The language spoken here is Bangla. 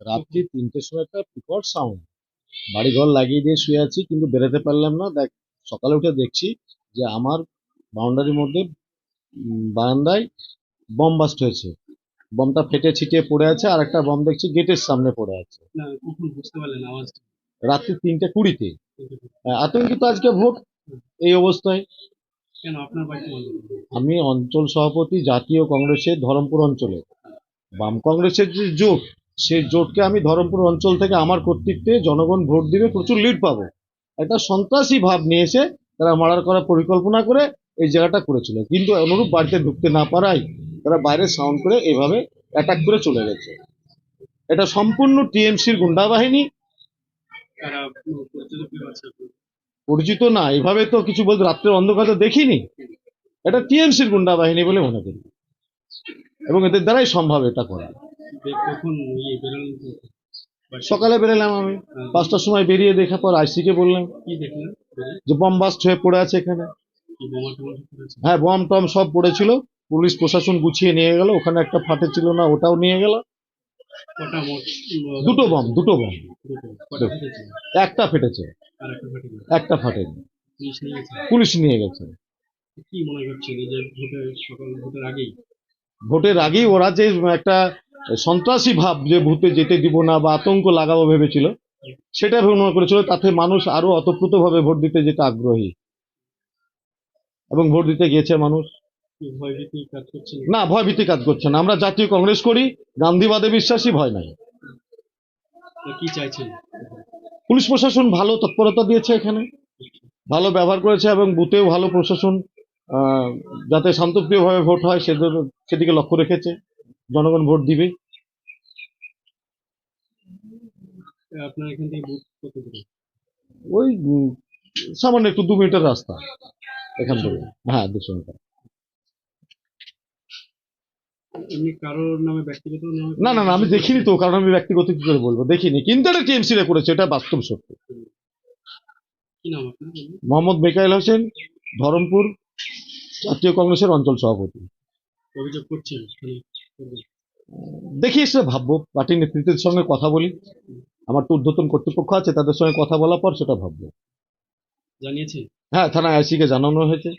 রাত্রি তিনটের সময় একটা বিকট সাউন্ড বাড়িঘর লাগিয়ে দিয়ে শুয়ে আছি কিন্তু বেরোতে পারলাম না। দেখ সকালে উঠে দেখছি যে আমার বাউন্ডারির মধ্যে বারান্দায় বম বাস্ট হয়েছে। বমটা ফেটে ছিটিয়ে পড়ে আছে আর একটা বম দেখছি গেটের সামনে পড়ে আছে। রাত্রি তিনটে কুড়িতে। আতঙ্কিত আজকে ভোট এই অবস্থায়। আমি অঞ্চল সভাপতি জাতীয় কংগ্রেসের ধরমপুর অঞ্চলে। বাম কংগ্রেসের যে জোট সেই জোটকে আমি ধরমপুর অঞ্চল থেকে আমার কর্তৃত্বে জনগণ ভোট দিবে প্রচুর লিড পাবো। একটা সন্ত্রাসী ভাব নিয়ে এসে তারা মার্ডার করার পরিকল্পনা করে এই জায়গাটা করেছিল। কিন্তু অনুরূপ বাড়িতে ঢুকতে না পারায় তারা বাইরে সাউন্ড করে এভাবে অ্যাটাক করে চলে গেছে। এটা সম্পূর্ণ টিএমসির গুন্ডা বাহিনী। পরিচিত না এভাবে তো কিছু বলতে রাত্রের অন্ধকারে দেখিনি। এটা টিএমসির গুন্ডা বাহিনী বলে মনে করি। এবং এদের দ্বারাই সম্ভব এটা করা। কখন ইয়ে? সকালে বেরোলাম আমি। পাঁচটার সময় বেরিয়ে দেখার পর আইসিকে বললাম? যে বম বাস্ট হয়ে পড়ে আছে এখানে। হ্যাঁ বম টম সব পড়েছিল। পুলিশ প্রশাসন গুছিয়ে নিয়ে গেল। ওখানে একটা ফাটে ছিল না ওটাও নিয়ে গেল। দুটো বম দুটো বম। একটা ফেটেছে। একটা ফেটে ফাটেনি। পুলিশ নিয়ে গেছে? পুলিশ নিয়ে গেছে। কি মনে করছেন যে ভোটের সকাল ভোটের আগেই? ভোটের আগেই ওরা যে একটা সন্ত্রাসী ভাব যে ভূতে যেতে দিব না বা আতঙ্ক লাগাবো ভেবেছিল সেটা ভেবে মনে করেছিল তাতে মানুষ আরও অতপ্রুতভাবে ভোট দিতে যেতে আগ্রহী। এবং ভোট দিতে গিয়েছে মানুষ। কি ভয়ভীতি কাজ করছে না। না আমরা জাতীয় কংগ্রেস করি গান্ধীবাদে বিশ্বাসী ভয় নাই। কি চাইছেন? পুলিশ প্রশাসন ভালো তৎপরতা দিয়েছে এখানে ভালো ব্যবহার করেছে এবং বুথেও ভালো প্রশাসন আহ, যাতে শান্তপ্রিয়ভাবে ভোট হয় সেদিকে লক্ষ্য রেখেছে। জনগণ ভোট দিবে। আপনার এখান থেকে বুথ কত দূরে ওই সামান্য একটু দু মিনিটের রাস্তা এখান থেকে। হ্যাঁ দুশো মিটার। না না না আমি দেখিনি তো কারণ আমি ব্যক্তিগত কি করে বলব? দেখিনি। কিন্তু এটা টিএমসি রে করেছে এটা বাস্তব সত্য। মোহাম্মদ মেকাইল হোসেন ধরমপুর জাতীয় কংগ্রেসের অঞ্চল সভাপতি। অভিযোগ করছেন করবেন। দেখি এসে ভাববো পার্টি নেতৃত্বের সঙ্গে কথা বলি। আমার তো ঊর্ধ্বতন কর্তৃপক্ষ আছে তাদের সঙ্গে কথা বলার পর সেটা ভাববো। জানিয়েছি? হ্যাঁ থানায় আইসিকে জানানো হয়েছে।